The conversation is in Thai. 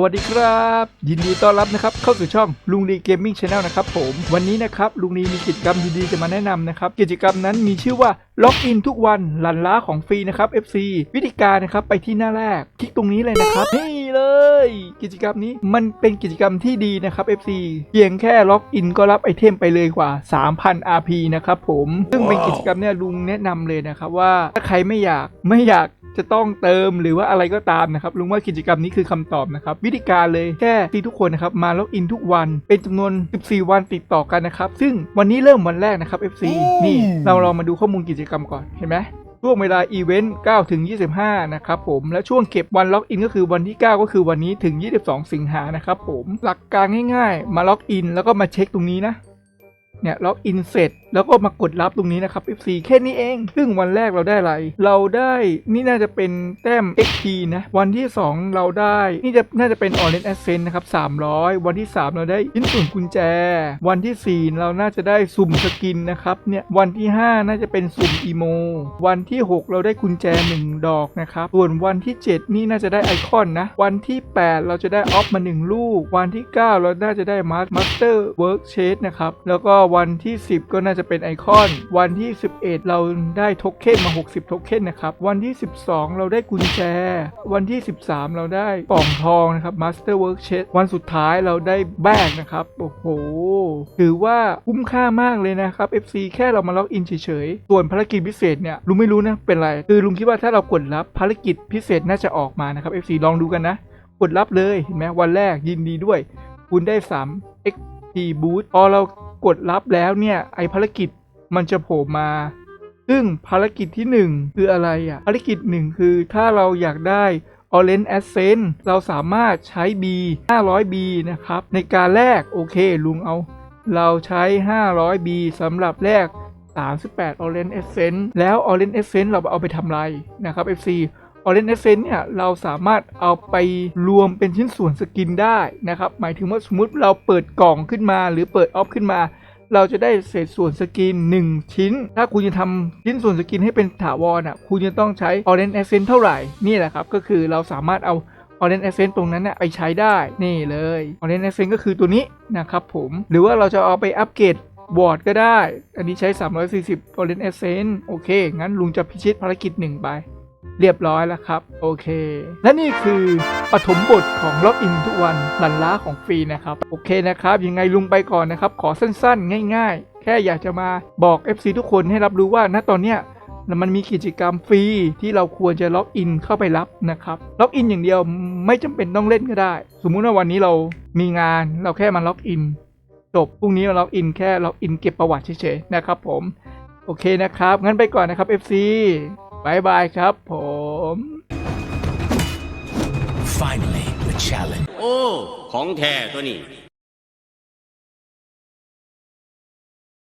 วัสดีครับ ยินดีต้อนรับนะครับเข้าสู่ช่องลุงลีเกมมิ่งชาแนลนะครับผมวันนี้นะครับลุงลีมีกิจกรรมดีๆจะมาแนะนำนะครับกิจกรรมนั้นมีชื่อว่าล็อกอินทุกวันหลันล้าของฟรีนะครับ FC วิธีการนะครับไปที่หน้าแรก คลิกตรงนี้เลยนะครับนี่เลย กิจกรรมนี้มันเป็นกิจกรรมที่ดีนะครับ FC เพียงแค่ล็อกอินก็รับไอเทมไปเลยกว่า 3,000 RP นะครับผมซึ่งเป็นกิจกรรมเนี่ยลุงแนะนำเลยนะครับว่าถ้าใครไม่อยากไม่อยาก จะต้องเติมหรือว่าอะไรก็ตามนะครับลุงว่ากิจกรรมนี้คือคำตอบนะครับวิธีการเลยแค่ที่ทุกคนนะครับมาล็อกอินทุกวัน เป็นจำนวน 14 วันติดต่อกันนะครับ ซึ่งวันนี้เริ่มวันแรกนะครับ FC นี่เราลองมาดูข้อมูลกิจกรรมก่อนเห็นไหมช่วงเวลาอีเวนต์9ถึง 25 นะครับผม และช่วงเก็บวันล็อกอินก็คือวันที่ 9 ก็คือวันนี้ถึง 22 สิงหานะครับผม หลักการง่ายๆ มาล็อกอินแล้วก็มาเช็คตรงนี้นะ เนี่ยล็อกอินเสร็จแล้วก็มากดรับตรงนี้นะครับ FC แค่นี้เอง ซึ่งวันแรกเราได้อะไร เราได้นี่น่าจะเป็นแต้ม XP นะ วันที่ 2 เราได้ นี่จะน่าจะเป็น Orange Ascent นะครับ 300 วันที่ 3 เราได้ชิ้นส่วนกุญแจ วันที่ 4 เราน่าจะได้สุ่มสกินนะครับ เนี่ยวันที่ 5 น่าจะเป็นสุ่มอีโม วันที่ 6 เราได้กุญแจ 1 ดอกนะครับ ส่วนวันที่ 7 นี่น่าจะได้ไอคอนนะ วันที่ 8 เราจะได้ออฟมา 1 ลูก วันที่ 9 เราน่าจะได้มาสเตอร์เวิร์กเชสนะครับ แล้วก็วันที่ 10 ก็น่าจะเป็นไอคอน วันที่ 11 เราได้โทเค็นมา 60 โทเค็นนะครับ วันที่ 12 เราได้กุญแจ วันที่ 13 เราได้กล่องทองนะครับมาสเตอร์เวิร์กเชสวันสุดท้ายเราได้แบกนะครับ โอ้โห ถือว่าคุ้มค่ามากเลยนะครับ FC แค่เรามาล็อกอินเฉยๆ ส่วนภารกิจพิเศษเนี่ยลุงไม่รู้นะ เป็นไร คือลุงคิดว่าถ้าเรากดรับภารกิจพิเศษน่าจะออกมานะครับ FC ลองดูกันนะ กดรับเลยเห็นไหมวันแรกยินดีด้วย คุณได้3 XP boost พอเรา กดรับแล้วเนี่ยไอภารกิจมันจะโผล่มา ซึ่งภารกิจที่ 1 คืออะไรอะ ภารกิจ 1 คือถ้าเราอยากได้ Orange Ascent เราสามารถใช้ B 500 B นะครับ ในการแลกโอเคลุงเอา เราใช้ 500 B สำหรับแลก38 Orange Essence แล้ว Orange Essence เราเอาไปทำไรนะครับ FC Orange Essence เนี่ยเราสามารถเอาไปรวมเป็นชิ้นส่วนสกินได้นะครับ หมายถึงว่าสมมติเราเปิดกล่องขึ้นมา หรือเปิดออฟขึ้นมา เราจะได้เศษส่วนสกิน 1 ชิ้น ถ้าคุณจะทำชิ้นส่วนสกินให้เป็นถาวรอะคุณจะต้องใช้ Orange Essence เท่าไหร่นี่แหละครับก็คือเราสามารถเอา Orange Essence ตรงนั้นน่ะไปใช้ได้นี่เลย Orange Essence ก็คือตัวนี้นะครับผม หรือว่าเราจะเอาไปอัปเกรดวอร์ดก็ได้ อันนี้ใช้ 340 Orange Essence โอเค งั้นลุงจะพิชิตภารกิจหนึ่งไป เรียบร้อยแล้วครับ โอเค และนี่คือปฐมบทของล็อกอินทุกวันหลันล้าของฟรีนะครับ โอเคนะครับ ยังไงลุงไปก่อนนะครับ ขอสั้นๆ ง่ายๆ แค่อยากจะมาบอก FC ทุกคนให้รับรู้ว่าณตอนเนี้ยมันมีกิจกรรมฟรีที่เราควรจะล็อกอินเข้าไปรับนะครับ ล็อกอินอย่างเดียวไม่จำเป็นต้องเล่นก็ได้ สมมุติว่าวันนี้เรามีงานเราแค่มาล็อกอินจบพรุ่งนี้เราล็อกอินแค่ล็อกอินเก็บประวัติเฉยๆนะครับผม โอเคนะครับ งั้นไปก่อนนะครับ FC บายบายครับผม Finally, the challenge. โอ้ ของแท้ตัวนี้